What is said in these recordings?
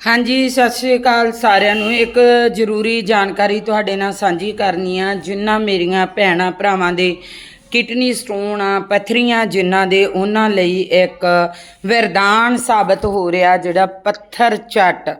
ਹਾਂਜੀ, ਸਤਿ ਸ਼੍ਰੀ ਅਕਾਲ ਸਾਰਿਆਂ ਨੂੰ। ਇੱਕ ਜ਼ਰੂਰੀ ਜਾਣਕਾਰੀ ਤੁਹਾਡੇ ਨਾਲ ਸਾਂਝੀ ਕਰਨੀ ਆ। ਜਿਨ੍ਹਾਂ ਮੇਰੀਆਂ ਭੈਣਾਂ ਭਰਾਵਾਂ ਦੇ ਕਿਡਨੀ ਸਟੋਨ ਆ, ਪੱਥਰੀਆਂ ਜਿਨ੍ਹਾਂ ਦੇ, ਉਹਨਾਂ ਲਈ ਇੱਕ ਵਰਦਾਨ ਸਾਬਤ ਹੋ ਰਿਹਾ ਜਿਹੜਾ ਪੱਥਰ ਚੱਟ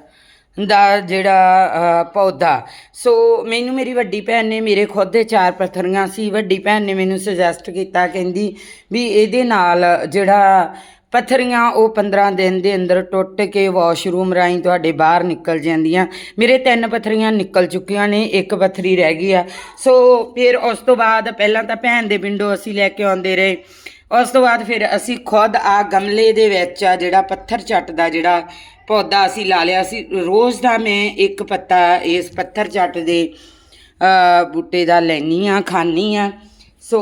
ਦਾ ਜਿਹੜਾ ਪੌਦਾ। ਸੋ ਮੈਨੂੰ ਮੇਰੀ ਵੱਡੀ ਭੈਣ ਨੇ ਮੇਰੇ ਖੁਦ ਦੇ ਚਾਰ ਪੱਥਰੀਆਂ ਸੀ। ਵੱਡੀ ਭੈਣ ਨੇ ਮੈਨੂੰ ਸੁਜੈਸਟ ਕੀਤਾ, ਕਹਿੰਦੀ ਵੀ ਇਹਦੇ ਨਾਲ ਜਿਹੜਾ ਪੱਥਰੀਆਂ ਉਹ 15 ਦਿਨ ਦੇ ਅੰਦਰ ਟੁੱਟ ਕੇ ਵਾਸ਼ਰੂਮ ਰਾਹੀਂ ਤੁਹਾਡੇ ਬਾਹਰ ਨਿਕਲ ਜਾਂਦੀਆਂ। ਮੇਰੇ ਤਿੰਨ ਪੱਥਰੀਆਂ ਨਿਕਲ ਚੁੱਕੀਆਂ ਨੇ, ਇੱਕ ਪੱਥਰੀ ਰਹਿ ਗਈ ਆ। ਸੋ ਫਿਰ ਉਸ ਤੋਂ ਬਾਅਦ ਪਹਿਲਾਂ ਤਾਂ ਭੈਣ ਦੇ ਪਿੰਡੋਂ ਅਸੀਂ ਲੈ ਕੇ ਆਉਂਦੇ ਰਹੇ। ਉਸ ਤੋਂ ਬਾਅਦ ਫਿਰ ਅਸੀਂ ਖੁਦ ਆ ਗਮਲੇ ਦੇ ਵਿੱਚ ਆ ਜਿਹੜਾ ਪੱਥਰ ਚੱਟ ਦਾ ਜਿਹੜਾ ਪੌਦਾ ਅਸੀਂ ਲਾ ਲਿਆ ਸੀ। ਰੋਜ਼ ਦਾ ਮੈਂ ਇੱਕ ਪੱਤਾ ਇਸ ਪੱਥਰ ਚੱਟ ਦੇ ਬੂਟੇ ਦਾ ਲੈਣੀ ਆ ਖਾਣੀ ਆ ਸੋ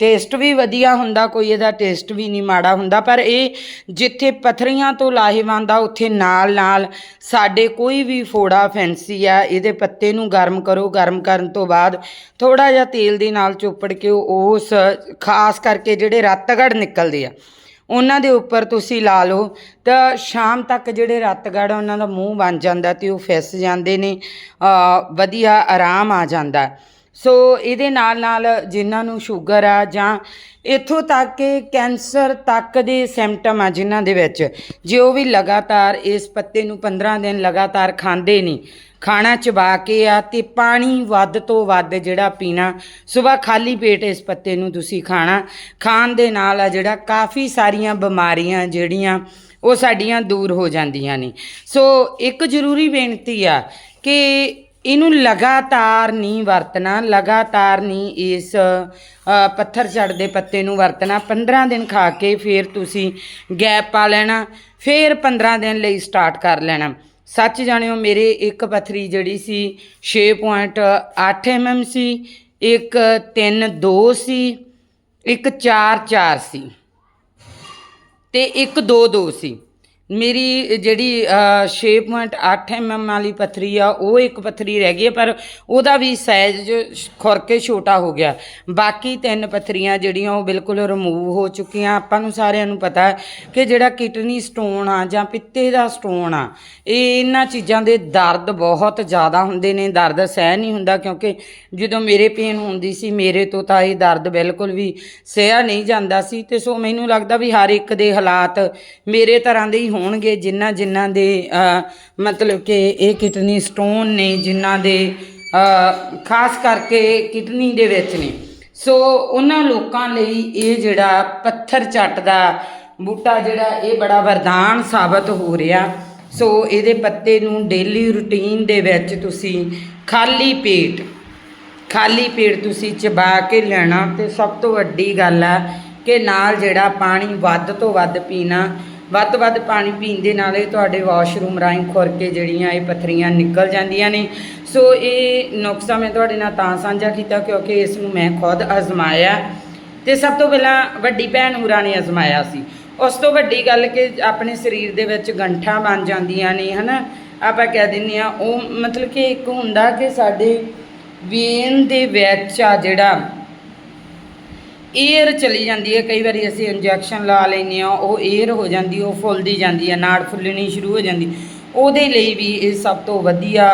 ਟੇਸਟ ਵੀ ਵਧੀਆ ਹੁੰਦਾ, ਕੋਈ ਇਹਦਾ ਟੇਸਟ ਵੀ ਨਹੀਂ ਮਾੜਾ ਹੁੰਦਾ, ਪਰ ਇਹ ਜਿੱਥੇ ਪਥਰੀਆਂ ਤੋਂ ਲਾਹੇਵੰਦ ਆ ਉੱਥੇ ਨਾਲ ਨਾਲ ਸਾਡੇ ਕੋਈ ਵੀ ਫੋੜਾ ਫੈਂਸੀ ਆ, ਇਹਦੇ ਪੱਤੇ ਨੂੰ ਗਰਮ ਕਰੋ, ਗਰਮ ਕਰਨ ਤੋਂ ਬਾਅਦ ਥੋੜਾ ਜਿਹਾ ਤੇਲ ਦੇ ਨਾਲ ਚੋਪੜ ਕੇ ਉਸ, ਖਾਸ ਕਰਕੇ ਜਿਹੜੇ ਰੱਤਗੜ ਨਿਕਲਦੇ ਆ, ਉਹਨਾਂ ਦੇ ਉੱਪਰ ਤੁਸੀਂ ਲਾ ਲਓ, ਤਾਂ ਸ਼ਾਮ ਤੱਕ ਜਿਹੜੇ ਰੱਤਗੜ ਉਹਨਾਂ ਦਾ ਮੂੰਹ ਬਣ ਜਾਂਦਾ ਤੇ ਉਹ ਫਿਸ ਜਾਂਦੇ ਨੇ ਵਧੀਆ ਆਰਾਮ ਆ ਜਾਂਦਾ। ਸੋ ਇਹਦੇ ਨਾਲ ਨਾਲ ਜਿਨ੍ਹਾਂ ਨੂੰ ਸ਼ੂਗਰ ਆ ਜਾਂ ਇੱਥੋਂ ਤੱਕ ਕਿ ਕੈਂਸਰ ਤੱਕ ਦੇ ਸਿੰਪਟਮ ਆ ਜਿਨ੍ਹਾਂ ਦੇ ਵਿੱਚ, ਜੇ ਉਹ ਵੀ ਲਗਾਤਾਰ ਇਸ ਪੱਤੇ ਨੂੰ 15 ਦਿਨ ਲਗਾਤਾਰ ਖਾਂਦੇ ਨੇ, ਖਾਣਾ ਚਬਾ ਕੇ ਆ ਤੇ ਪਾਣੀ ਵੱਧ ਤੋਂ ਵੱਧ ਜਿਹੜਾ ਪੀਣਾ ਸਵੇਰ ਖਾਲੀ ਪੇਟ ਇਸ ਪੱਤੇ ਨੂੰ ਤੁਸੀਂ ਖਾਣਾ, ਖਾਣ ਦੇ ਨਾਲ ਆ ਜਿਹੜਾ ਕਾਫੀ ਸਾਰੀਆਂ ਬਿਮਾਰੀਆਂ ਜਿਹੜੀਆਂ ਉਹ ਸਾਡੀਆਂ ਦੂਰ ਹੋ ਜਾਂਦੀਆਂ ਨੇ। ਸੋ ਇੱਕ ਜ਼ਰੂਰੀ ਬੇਨਤੀ ਆ ਕਿ ਇਹਨੂੰ ਲਗਾਤਾਰ ਨਹੀਂ ਵਰਤਣਾ, ਲਗਾਤਾਰ ਨਹੀਂ ਇਸ ਪੱਥਰ ਝੜ ਪੱਤੇ ਨੂੰ ਵਰਤਣਾ। 15 ਦਿਨ ਖਾ ਕੇ ਫਿਰ ਤੁਸੀਂ ਗੈਪ ਪਾ ਲੈਣਾ, ਫਿਰ 15 ਦਿਨ ਲਈ ਸਟਾਰਟ ਕਰ ਲੈਣਾ। ਸੱਚ ਜਾਣਿਓ, ਮੇਰੇ ਇੱਕ ਪੱਥਰੀ ਜਿਹੜੀ ਸੀ 6.8 mm ਸੀ, ਇੱਕ 3.2 ਸੀ, ਇੱਕ 4.4 ਸੀ ਤੇ ਇੱਕ 2.2 ਸੀ। ਮੇਰੀ ਜਿਹੜੀ ਅ, 6.8 mm ਵਾਲੀ ਪੱਥਰੀ ਆ ਉਹ ਇੱਕ ਪੱਥਰੀ ਰਹਿ ਗਈ ਹੈ, ਪਰ ਉਹਦਾ ਵੀ ਸਾਈਜ਼ ਖੁਰ ਕੇ ਛੋਟਾ ਹੋ ਗਿਆ। ਬਾਕੀ ਤਿੰਨ ਪੱਥਰੀਆਂ ਜਿਹੜੀਆਂ ਉਹ ਬਿਲਕੁਲ ਰਿਮੂਵ ਹੋ ਚੁੱਕੀਆਂ। ਆਪਾਂ ਨੂੰ ਸਾਰਿਆਂ ਨੂੰ ਪਤਾ ਹੈ ਕਿ ਜਿਹੜਾ ਕਿਡਨੀ ਸਟੋਨ ਆ ਜਾਂ ਪਿੱਤੇ ਦਾ ਸਟੋਨ ਆ ਇਹ ਇਹਨਾਂ ਚੀਜ਼ਾਂ ਦੇ ਦਰਦ ਬਹੁਤ ਜ਼ਿਆਦਾ ਹੁੰਦੇ ਨੇ। ਦਰਦ ਸਹਿ ਨਹੀਂ ਹੁੰਦਾ ਕਿਉਂਕਿ ਜਦੋਂ ਮੇਰੇ ਪੇਨ ਹੁੰਦੀ ਸੀ ਮੇਰੇ ਤੋਂ ਤਾਂ ਇਹ ਦਰਦ ਬਿਲਕੁਲ ਵੀ ਸਹਿਆ ਨਹੀਂ ਜਾਂਦਾ ਸੀ। ਤੇ ਸੋ ਮੈਨੂੰ ਲੱਗਦਾ ਵੀ ਹਰ ਇੱਕ ਦੇ ਹਾਲਾਤ ਮੇਰੇ ਤਰ੍ਹਾਂ ਦੇ ਹੀ ਹੋਣਗੇ, ਜਿਨ੍ਹਾਂ ਜਿਨ੍ਹਾਂ ਦੇ ਮਤਲਬ ਕਿ ਇਹ ਕਿਡਨੀ ਸਟੋਨ ਨੇ, ਜਿਨ੍ਹਾਂ ਦੇ ਖਾਸ ਕਰਕੇ ਕਿਡਨੀ ਦੇ ਵਿੱਚ ਨੇ। ਸੋ ਉਹਨਾਂ ਲੋਕਾਂ ਲਈ ਇਹ ਜਿਹੜਾ ਪੱਥਰ ਚੱਟ ਦਾ ਬੂਟਾ ਜਿਹੜਾ, ਇਹ ਬੜਾ ਵਰਦਾਨ ਸਾਬਤ ਹੋ ਰਿਹਾ। ਸੋ ਇਹਦੇ ਪੱਤੇ ਨੂੰ ਡੇਲੀ ਰੁਟੀਨ ਦੇ ਵਿੱਚ ਤੁਸੀਂ ਖਾਲੀ ਪੇਟ ਖਾਲੀ ਪੇਟ ਤੁਸੀਂ ਚਬਾ ਕੇ ਲੈਣਾ। ਤੇ ਸਭ ਤੋਂ ਵੱਡੀ ਗੱਲ ਆ ਕਿ ਨਾਲ ਜਿਹੜਾ ਪਾਣੀ ਵੱਧ ਤੋਂ ਵੱਧ ਪੀਣਾ ਵੱਧ ਤੋਂ ਵੱਧ ਪਾਣੀ ਪੀਣ ਦੇ ਨਾਲ ਇਹ ਤੁਹਾਡੇ ਵਾਸ਼ਰੂਮ ਰਾਹੀਂ ਖੁਰ ਕੇ ਜਿਹੜੀਆਂ ਇਹ ਪੱਥਰੀਆਂ ਨਿਕਲ ਜਾਂਦੀਆਂ ਨੇ। ਸੋ ਇਹ ਨੁਕਸਾ ਮੈਂ ਤੁਹਾਡੇ ਨਾਲ ਤਾਂ ਸਾਂਝਾ ਕੀਤਾ ਕਿਉਂਕਿ ਇਸ ਨੂੰ ਮੈਂ ਖੁਦ ਅਜ਼ਮਾਇਆ। ਤੇ ਸਭ ਤੋਂ ਪਹਿਲਾਂ ਵੱਡੀ ਭੈਣ ਹੁਰਾਂ ਨੇ ਅਜ਼ਮਾਇਆ ਸੀ। ਉਸ ਤੋਂ ਵੱਡੀ ਗੱਲ ਕਿ ਆਪਣੇ ਸਰੀਰ ਦੇ ਵਿੱਚ ਗੰਠਾਂ ਬਣ ਜਾਂਦੀਆਂ ਨੇ, ਹਨਾ? ਆਪਾਂ ਕਹਿ ਦਿੰਦੇ ਆ ਉਹ ਮਤਲਬ ਕਿ ਇੱਕ ਹੁੰਦਾ ਕਿ ਸਾਡੇ ਵੇਨ ਦੇ ਵਿੱਚ ਆ ਜਿਹੜਾ ਏਅਰ ਚਲੀ ਜਾਂਦੀ ਹੈ। ਕਈ ਵਾਰੀ ਅਸੀਂ ਇੰਜੈਕਸ਼ਨ ਲਾ ਲੈਂਦੇ ਆ ਉਹ ਏਅਰ ਹੋ ਜਾਂਦੀ, ਉਹ ਫੁੱਲਦੀ ਜਾਂਦੀ ਹੈ, ਨਾੜ ਫੁੱਲਣੀ ਸ਼ੁਰੂ ਹੋ ਜਾਂਦੀ। ਉਹਦੇ ਲਈ ਵੀ ਇਹ ਸਭ ਤੋਂ ਵਧੀਆ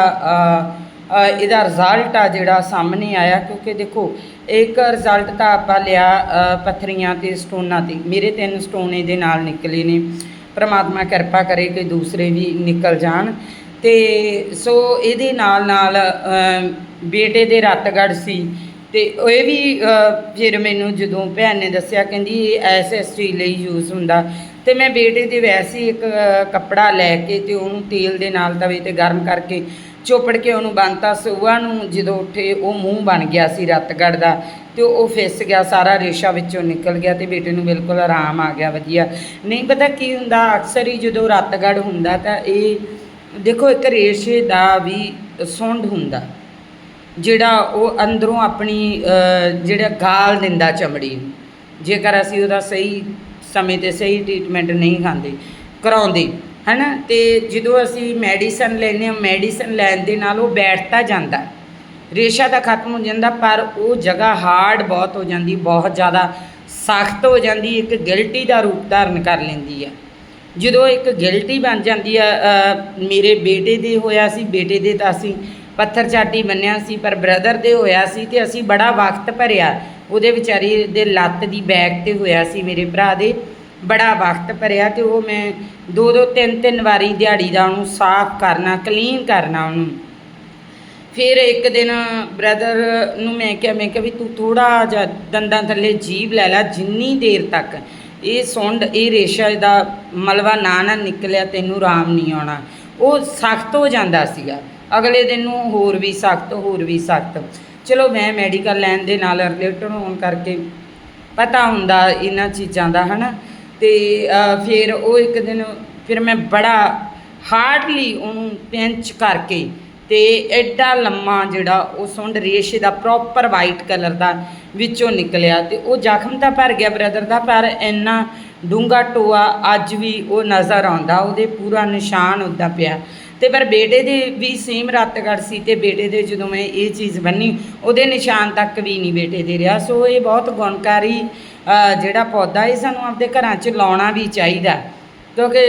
ਇਹਦਾ ਰਿਜ਼ਲਟ ਆ ਜਿਹੜਾ ਸਾਹਮਣੇ ਆਇਆ। ਕਿਉਂਕਿ ਦੇਖੋ, ਇੱਕ ਰਿਜ਼ਲਟ ਤਾਂ ਆਪਾਂ ਲਿਆ ਪੱਥਰੀਆਂ ਤੇ, ਸਟੋਨਾਂ ਤੇ। ਮੇਰੇ ਤਿੰਨ ਸਟੋਨ ਇਹਦੇ ਨਾਲ ਨਿਕਲੇ ਨੇ। ਪ੍ਰਮਾਤਮਾ ਕਿਰਪਾ ਕਰੇ ਕਿ ਦੂਸਰੇ ਵੀ ਨਿਕਲ ਜਾਣ। ਤੇ, ਸੋ ਇਹਦੇ ਨਾਲ ਨਾਲ ਬੇਟੇ ਦੇ ਰੱਤਗੜ ਸੀ। ਤੇ ਇਹ ਵੀ ਫਿਰ ਮੈਨੂੰ ਜਦੋਂ ਭੈਣ ਨੇ ਦੱਸਿਆ, ਕਹਿੰਦੀ ਇਹ ਐਸਐਸਟੀ ਲਈ ਯੂਜ਼ ਹੁੰਦਾ। ਤੇ ਮੈਂ ਬੇਟੇ ਦੇ ਵੈਸੇ ਹੀ ਇੱਕ ਕੱਪੜਾ ਲੈ ਕੇ ਤੇ ਉਹਨੂੰ ਤੇਲ ਦੇ ਨਾਲ ਤਵੇ ਤੇ ਗਰਮ ਕਰਕੇ ਚੋਪੜ ਕੇ ਉਹਨੂੰ ਬੰਨਤਾ। ਸੁਬਾਹ ਨੂੰ ਜਦੋਂ ਉੱਠੇ, ਉਹ ਮੂੰਹ ਬਣ ਗਿਆ ਸੀ ਰੱਤਗੜ ਦਾ ਤੇ ਉਹ ਫਿਸ ਗਿਆ, ਸਾਰਾ ਰੇਸ਼ਾ ਵਿੱਚੋਂ ਨਿਕਲ ਗਿਆ ਤੇ ਬੇਟੇ ਨੂੰ ਬਿਲਕੁਲ ਆਰਾਮ ਆ ਗਿਆ, ਵਧੀਆ। ਨਹੀਂ ਪਤਾ ਕੀ ਹੁੰਦਾ, ਅਕਸਰ ਹੀ ਜਦੋਂ ਰੱਤਗੜ ਹੁੰਦਾ ਤਾਂ ਇਹ ਦੇਖੋ, ਇੱਕ ਰੇਸ਼ੇ ਦਾ ਵੀ ਸੁੰਡ ਹੁੰਦਾ। ਜਿਹੜਾ ਉਹ ਅੰਦਰੋਂ ਆਪਣੀ ਜਿਹੜਾ ਗਾਲ ਦਿੰਦਾ ਚਮੜੀ ਨੂੰ। ਜੇਕਰ ਅਸੀਂ ਉਹਦਾ ਸਹੀ ਸਮੇਂ ਤੇ ਸਹੀ ਟ੍ਰੀਟਮੈਂਟ ਨਹੀਂ ਖਾਂਦੇ, ਕਰਾਉਂਦੇ, ਹੈਨਾ? ਤੇ ਜਦੋਂ ਅਸੀਂ ਮੈਡੀਸਨ ਲੈਂਦੇ ਹਾਂ ਮੈਡੀਸਨ ਲੈਣ ਦੇ ਨਾਲ ਉਹ ਬੈਠਦਾ ਜਾਂਦਾ। ਰੇਸ਼ਾ ਤਾਂ ਖਤਮ ਹੋ ਜਾਂਦਾ, ਪਰ ਉਹ ਜਗ੍ਹਾ ਹਾਰਡ ਬਹੁਤ ਹੋ ਜਾਂਦੀ, ਬਹੁਤ ਜ਼ਿਆਦਾ ਸਖਤ ਹੋ ਜਾਂਦੀ, ਇੱਕ ਗਿਲਟੀ ਦਾ ਰੂਪ ਧਾਰਨ ਕਰ ਲੈਂਦੀ ਆ। ਜਦੋਂ ਇੱਕ ਗਿਲਟੀ ਬਣ ਜਾਂਦੀ ਆ ਮੇਰੇ ਬੇਟੇ ਦੇ ਹੋਇਆ ਸੀ, ਬੇਟੇ ਦੇ ਤਾਂ ਅਸੀਂ ਪੱਥਰ ਚਾਟੀ ਬੰਨਿਆ ਸੀ, ਪਰ ਬ੍ਰਦਰ ਦੇ ਹੋਇਆ ਸੀ ਤੇ ਅਸੀਂ ਬੜਾ ਵਕਤ ਭਰਿਆ। ਉਹਦੇ ਵਿਚਾਰੀ ਦੇ ਲੱਤ ਦੀ ਬੈਕ ਤੇ ਹੋਇਆ ਸੀ ਮੇਰੇ ਭਰਾ ਦੇ। ਬੜਾ ਵਕਤ ਭਰਿਆ ਤੇ ਉਹ ਮੈਂ ਦੋ ਦੋ ਤਿੰਨ ਤਿੰਨ ਵਾਰੀ ਦਿਹਾੜੀ ਦਾ ਉਹਨੂੰ ਸਾਫ਼ ਕਰਨਾ ਕਲੀਨ ਕਰਨਾ ਉਹਨੂੰ। ਫਿਰ ਇੱਕ ਦਿਨ ਬ੍ਰਦਰ ਨੂੰ ਮੈਂ ਕਿਹਾ ਮੈਂ ਕਿਹਾ ਵੀ ਤੂੰ ਥੋੜਾ ਜਿਹਾ ਦੰਦਾਂ ਥੱਲੇ ਜੀਭ ਲੈ ਲੈ ਜਿੰਨੀ ਦੇਰ ਤੱਕ। ਇਹ ਸੁੰਡ, ਇਹ ਰੇਸ਼ਾ ਦਾ ਮਲਵਾ ਨਾ ਨਾ ਨਿਕਲਿਆ, ਤੈਨੂੰ ਆਰਾਮ ਨਹੀਂ ਆਉਣਾ। ਉਹ ਸਖਤ ਹੋ ਜਾਂਦਾ ਸੀਗਾ। ਅਗਲੇ ਦਿਨ ਨੂੰ ਹੋਰ ਵੀ ਸਖਤ ਹੋਰ ਵੀ ਸਖਤ। ਚਲੋ ਮੈਂ ਮੈਡੀਕਲ ਲਾਈਨ ਦੇ ਨਾਲ ਰਿਲੇਟਡ ਹੋਣ ਕਰਕੇ ਪਤਾ ਹੁੰਦਾ ਇਹਨਾਂ ਚੀਜ਼ਾਂ ਦਾ ਹਨਾ? ਤੇ ਅ, ਫਿਰ ਉਹ ਇੱਕ ਦਿਨ ਫਿਰ ਮੈਂ ਬੜਾ ਹਾਰਡਲੀ ਉਹਨੂੰ ਪਿੰਚ ਕਰਕੇ ਤੇ ਐਡਾ ਲੰਮਾ ਜਿਹੜਾ ਉਹ ਸੁੰਡ ਰੇਸ਼ੇ ਦਾ ਪ੍ਰੋਪਰ ਵਾਈਟ ਕਲਰ ਦਾ ਵਿੱਚੋਂ ਨਿਕਲਿਆ ਤੇ ਉਹ ਜ਼ਖਮ ਤਾਂ ਭਰ ਗਿਆ ਬ੍ਰਦਰ ਦਾ, ਪਰ ਇੰਨਾ ਡੂੰਗਾ ਟੋਆ ਅੱਜ ਵੀ ਉਹ ਨਜ਼ਰ ਆਉਂਦਾ, ਉਹਦੇ ਪੂਰਾ ਨਿਸ਼ਾਨ ਉੱਦਾਂ ਪਿਆ। ਤੇ ਪਰ ਬੇਟੇ ਦੇ ਵੀ ਸੇਮ ਰੱਤਗੜ ਸੀ ਤੇ ਬੇਟੇ ਦੇ ਜਦੋਂ ਮੈਂ ਇਹ ਚੀਜ਼ ਬੰਨੀ, ਉਹਦੇ ਨਿਸ਼ਾਨ ਤੱਕ ਵੀ ਨਹੀਂ ਬੇਟੇ ਦੇ ਰਿਹਾ। ਸੋ ਇਹ ਬਹੁਤ ਗੁਣਕਾਰੀ ਜਿਹੜਾ ਪੌਦਾ ਇਹ ਸਾਨੂੰ ਆਪਦੇ ਘਰਾਂ 'ਚ ਲਾਉਣਾ ਵੀ ਚਾਹੀਦਾ। ਕਿਉਂਕਿ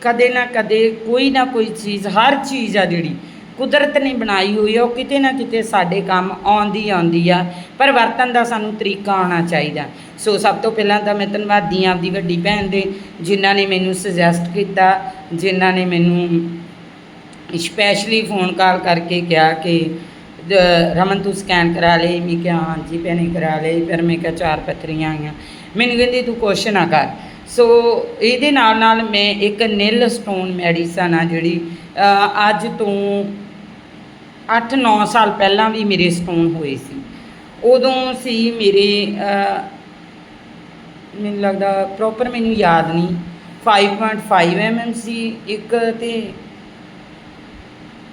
ਕਦੇ ਨਾ ਕਦੇ ਕੋਈ ਨਾ ਕੋਈ ਚੀਜ਼, ਹਰ ਚੀਜ਼ ਆ ਜਿਹੜੀ ਕੁਦਰਤ ਨੇ ਬਣਾਈ ਹੋਈ ਆ, ਉਹ ਕਿਤੇ ਨਾ ਕਿਤੇ ਸਾਡੇ ਕੰਮ ਆਉਂਦੀ ਆਉਂਦੀ ਆ, ਪਰ ਵਰਤਨ ਦਾ ਸਾਨੂੰ ਤਰੀਕਾ ਆਉਣਾ ਚਾਹੀਦਾ। ਸੋ ਸਭ ਤੋਂ ਪਹਿਲਾਂ ਤਾਂ ਮੈਂ ਧੰਨਵਾਦੀ ਹਾਂ ਆਪਦੀ ਵੱਡੀ ਭੈਣ ਦੇ, ਜਿਨ੍ਹਾਂ ਨੇ ਮੈਨੂੰ ਸੁਜੈਸਟ ਕੀਤਾ, ਜਿਨ੍ਹਾਂ ਨੇ ਮੈਨੂੰ ਸਪੈਸ਼ਲੀ ਫੋਨ ਕਾਲ ਕਰਕੇ ਕਿਹਾ ਕਿ ਰਮਨ ਤੂੰ ਸਕੈਨ ਕਰਾ ਲਈ ਮੈਂ ਕਿਹਾ, ਹਾਂਜੀ ਭੈਣੇ, ਕਰਾ ਲਈ ਫਿਰ ਮੈਂ ਕਿਹਾ, ਚਾਰ ਪੱਥਰੀਆਂ ਆਈਆਂ। ਮੈਨੂੰ ਕਹਿੰਦੀ, ਤੂੰ ਕੁਛ ਨਾ ਕਰ। ਸੋ ਇਹਦੇ ਨਾਲ ਨਾਲ ਮੈਂ ਇੱਕ ਨਿਲ ਸਟੋਨ ਮੈਡੀਸਨ ਆ ਜਿਹੜੀ ਅੱਜ ਤੋਂ 8-9 ਸਾਲ ਪਹਿਲਾਂ ਵੀ ਮੇਰੇ ਸਟੋਨ ਹੋਏ ਸੀ। ਉਦੋਂ ਸੀ ਮੇਰੇ ਮੈਨੂੰ ਲੱਗਦਾ ਪ੍ਰੋਪਰ ਮੈਨੂੰ ਯਾਦ ਨਹੀਂ। 5.5 mm ਸੀ ਇੱਕ ਤੇ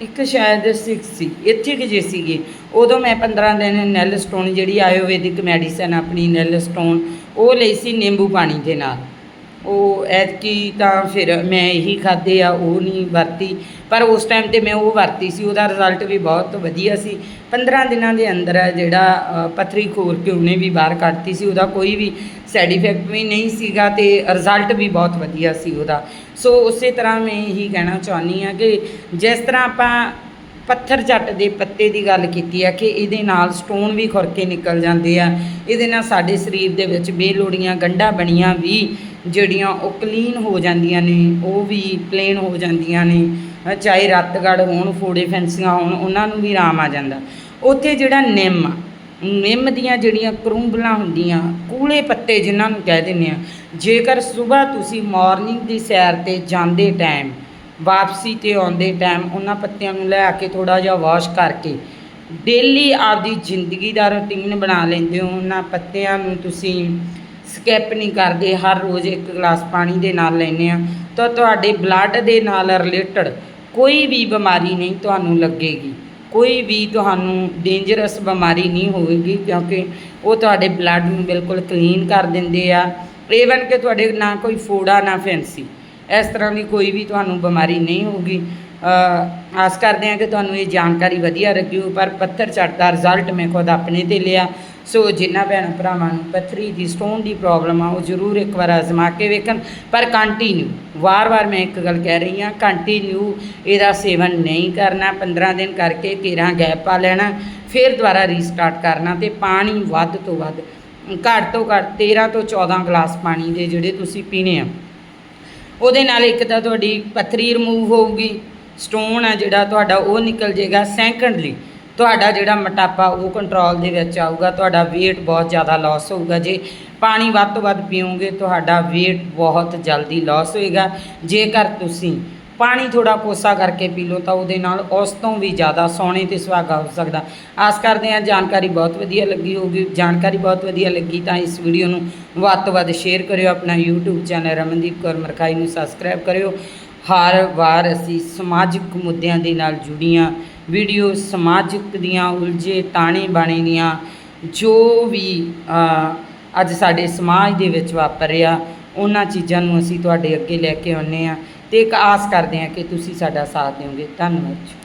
ਇੱਕ ਸ਼ਾਇਦ 6 ਸੀ, ਇੱਥੇ ਕਿ ਜੇ ਸੀਗੇ। ਉਦੋਂ ਮੈਂ 15 ਦਿਨ ਨੈਲ ਸਟੋਨ ਜਿਹੜੀ ਆਯੁਰਵੈਦਿਕ ਮੈਡੀਸਨ ਆਪਣੀ ਨੈਲ ਸਟੋਨ ਉਹ ਲਈ ਸੀ ਨਿੰਬੂ ਪਾਣੀ ਦੇ ਨਾਲ। ਉਹ ਐਤਕੀ ਤਾਂ ਫਿਰ ਮੈਂ ਇਹੀ ਖਾਦੇ ਆ ਉਹ ਨਹੀਂ ਵਰਤੀ। ਪਰ ਉਸ ਟਾਈਮ ਤੇ ਮੈਂ ਉਹ ਵਰਤੀ ਸੀ ਉਹਦਾ ਰਿਜ਼ਲਟ ਵੀ ਬਹੁਤ ਵਧੀਆ ਸੀ। 15 ਦਿਨਾਂ ਦੇ ਅੰਦਰ ਜਿਹੜਾ ਅ, ਪੱਥਰੀ ਖੋਰ ਕੇ ਉਹਨੇ ਵੀ ਬਾਹਰ ਕੱਢਤੀ ਸੀ ਉਹਦਾ ਕੋਈ ਵੀ ਸਾਈਡ ਇਫੈਕਟ ਵੀ ਨਹੀਂ ਸੀਗਾ ਤੇ ਰਿਜ਼ਲਟ ਵੀ ਬਹੁਤ ਵਧੀਆ ਸੀ ਉਹਦਾ। ਸੋ ਉਸੇ ਤਰ੍ਹਾਂ ਮੈਂ ਇਹੀ ਕਹਿਣਾ ਚਾਹੁੰਦੀ ਆ ਕਿ ਜਿਸ ਤਰ੍ਹਾਂ ਆਪਾਂ ਪੱਥਰ ਚੱਟ ਦੇ ਪੱਤੇ ਦੀ ਗੱਲ ਕੀਤੀ ਆ ਕਿ ਇਹਦੇ ਨਾਲ ਸਟੋਨ ਵੀ ਖੁਰ ਕੇ ਨਿਕਲ ਜਾਂਦੇ ਆ ਇਹਦੇ ਨਾਲ ਸਾਡੇ ਸਰੀਰ ਦੇ ਵਿੱਚ ਬੇਲੋੜੀਆਂ ਗੰਢਾਂ ਬਣੀਆਂ ਵੀ ਜਿਹੜੀਆਂ ਉਹ ਕਲੀਨ ਹੋ ਜਾਂਦੀਆਂ ਨੇ ਉਹ ਵੀ ਪਲੇਨ ਹੋ ਜਾਂਦੀਆਂ ਨੇ ਚਾਹੇ ਰੱਤਗੜ ਹੋਣ ਫੋੜੇ ਫੈਂਸੀਆਂ ਹੋਣ ਉਹਨਾਂ ਨੂੰ ਵੀ ਆਰਾਮ ਆ ਜਾਂਦਾ। ਉੱਥੇ ਜਿਹੜਾ ਨਿੰਮ ਆ, ਨਿੰਮ ਦੀਆਂ ਜਿਹੜੀਆਂ ਕਰੂੰਬਲਾਂ ਹੁੰਦੀਆਂ ਕੂਲੇ ਪੱਤੇ ਜਿਨ੍ਹਾਂ ਨੂੰ ਕਹਿ ਦਿੰਦੇ ਆ ਜੇਕਰ ਸਵੇਰ ਤੁਸੀਂ ਮਾਰਨਿੰਗ ਦੀ ਸੈਰ ਤੇ ਜਾਂਦੇ ਟਾਈਮ ਵਾਪਸੀ ਤੇ ਆਉਂਦੇ ਟਾਈਮ ਉਹਨਾਂ ਪੱਤਿਆਂ ਨੂੰ ਲੈ ਕੇ ਥੋੜਾ ਜਿਹਾ ਵਾਸ਼ ਕਰਕੇ ਡੇਲੀ ਆਪਦੀ ਜ਼ਿੰਦਗੀ ਦਾ ਰੁਟੀਨ ਬਣਾ ਲੈਂਦੇ ਹੋ ਉਹਨਾਂ ਪੱਤਿਆਂ ਨੂੰ ਤੁਸੀਂ ਸਕਿਪ ਨਹੀਂ ਕਰਦੇ, ਹਰ ਰੋਜ਼ ਇੱਕ ਗਲਾਸ ਪਾਣੀ ਦੇ ਨਾਲ ਲੈਂਦੇ ਆ ਤਾਂ ਤੁਹਾਡੇ ਬਲੱਡ ਦੇ ਨਾਲ ਰਿਲੇਟਡ ਕੋਈ ਵੀ ਬਿਮਾਰੀ ਨਹੀਂ ਤੁਹਾਨੂੰ ਲੱਗੇਗੀ। ਕੋਈ ਵੀ ਤੁਹਾਨੂੰ ਡੇਂਜਰਸ ਬਿਮਾਰੀ ਨਹੀਂ ਹੋਵੇਗੀ, ਕਿਉਂਕਿ ਉਹ ਤੁਹਾਡੇ ਬਲੱਡ ਨੂੰ ਬਿਲਕੁਲ ਕਲੀਨ ਕਰ ਦਿੰਦੇ ਆ। ਈਵਨ ਕਿ ਤੁਹਾਡੇ ਨਾ ਕੋਈ ਫੋੜਾ, ਨਾ ਫੈਂਸੀ ਇਸ ਤਰ੍ਹਾਂ ਦੀ ਕੋਈ ਵੀ ਤੁਹਾਨੂੰ ਬਿਮਾਰੀ ਨਹੀਂ ਹੋਊਗੀ। ਆਸ ਕਰਦੇ ਹਾਂ ਕਿ ਤੁਹਾਨੂੰ ਇਹ ਜਾਣਕਾਰੀ ਵਧੀਆ ਲੱਗੀ ਹੋ ਪਰ ਪੱਥਰ ਚੱਟ ਦਾ ਰਿਜ਼ਲਟ ਮੈਂ ਖੁਦ ਆਪਣੇ ਤੇ ਲਿਆ। ਸੋ ਜਿਨ੍ਹਾਂ ਭੈਣ ਭਰਾਵਾਂ ਨੂੰ ਪੱਥਰੀ ਦੀ ਸਟੋਨ ਦੀ ਪ੍ਰੋਬਲਮ ਆ, ਉਹ ਜ਼ਰੂਰ ਇੱਕ ਵਾਰ ਅਜ਼ਮਾ ਕੇ ਵੇਖਣ। ਪਰ ਕੰਟੀਨਿਊ ਵਾਰ-ਵਾਰ ਮੈਂ ਇੱਕ ਗੱਲ ਕਹਿ ਰਹੀ ਹਾਂ ਕੰਟੀਨਿਊ ਇਹਦਾ ਸੇਵਨ ਨਹੀਂ ਕਰਨਾ 15 ਦਿਨ ਕਰਕੇ ਕੇਰਾਂ ਗੈਪ ਪਾ ਲੈਣਾ, ਫਿਰ ਦੁਬਾਰਾ ਰੀਸਟਾਰਟ ਕਰਨਾ ਤੇ ਪਾਣੀ ਵੱਧ ਤੋਂ ਵੱਧ, ਘੱਟ ਤੋਂ ਘੱਟ 13 ਤੋਂ 14 ਗਲਾਸ ਪਾਣੀ ਦੇ ਜਿਹੜੇ ਤੁਸੀਂ ਪੀਣੇ ਆ। ਉਹਦੇ ਨਾਲ ਇੱਕ ਤਾਂ ਤੁਹਾਡੀ ਪੱਥਰੀ ਰਿਮੂਵ ਹੋਊਗੀ ਸਟੋਨ ਆ ਜਿਹੜਾ ਤੁਹਾਡਾ ਉਹ ਨਿਕਲ ਜਾਏਗਾ ਸੈਕੰਡਲੀ ਤੁਹਾਡਾ ਜਿਹੜਾ ਮੋਟਾਪਾ, ਉਹ ਕੰਟਰੋਲ ਦੇ ਵਿੱਚ ਆਊਗਾ, ਤੁਹਾਡਾ weight ਬਹੁਤ ਜ਼ਿਆਦਾ ਲਾਸ ਹੋਊਗਾ। ਜੇ ਪਾਣੀ ਵੱਧ ਤੋਂ ਵੱਧ ਪੀਓਗੇ, ਤੁਹਾਡਾ weight ਬਹੁਤ ਜਲਦੀ ਲਾਸ ਹੋਏਗਾ। ਜੇਕਰ ਤੁਸੀਂ ਪਾਣੀ ਥੋੜਾ ਕੋਸਾ ਕਰਕੇ ਪੀ ਲਓ, ਤਾਂ ਉਹਦੇ ਨਾਲ ਉਸ ਤੋਂ ਵੀ ਜ਼ਿਆਦਾ ਸੋਹਣੇ ਤੇ ਸੁਹਾਗਾ ਹੋ ਸਕਦਾ। ਆਸ ਕਰਦੇ ਹਾਂ ਜਾਣਕਾਰੀ ਬਹੁਤ ਵਧੀਆ ਲੱਗੀ ਹੋਊਗੀ। ਜਾਣਕਾਰੀ ਬਹੁਤ ਵਧੀਆ ਲੱਗੀ ਤਾਂ ਇਸ ਵੀਡੀਓ ਨੂੰ ਵੱਧ ਤੋਂ ਵੱਧ ਸ਼ੇਅਰ ਕਰਿਓ। ਆਪਣਾ YouTube ਚੈਨਲ ਰਮਨਦੀਪ ਕੌਰ ਮਰਖਾਈ ਨੂੰ ਸਬਸਕ੍ਰਾਈਬ ਕਰਿਓ। ਹਰ ਵਾਰ ਅਸੀਂ ਸਮਾਜਿਕ ਮੁੱਦਿਆਂ ਦੇ ਨਾਲ ਜੁੜੀਆਂ ਵੀਡੀਓ ਸਮਾਜਿਕ ਦੀਆਂ ਉਲਝੇ ਤਾਣੇ ਬਾਣੇ ਦੀਆਂ ਜੋ ਵੀ ਅੱਜ ਸਾਡੇ ਸਮਾਜ ਦੇ ਵਿੱਚ ਵਾਪਰ ਰਿਹਾ, ਉਹਨਾਂ ਚੀਜ਼ਾਂ ਨੂੰ ਅਸੀਂ ਤੁਹਾਡੇ ਅੱਗੇ ਲੈ ਕੇ ਆਉਂਦੇ ਹਾਂ ਤੇ ਇੱਕ ਆਸ ਕਰਦੇ ਹਾਂ ਕਿ ਤੁਸੀਂ ਸਾਡਾ ਸਾਥ ਦਿਓਗੇ। ਧੰਨਵਾਦ ਜੀ।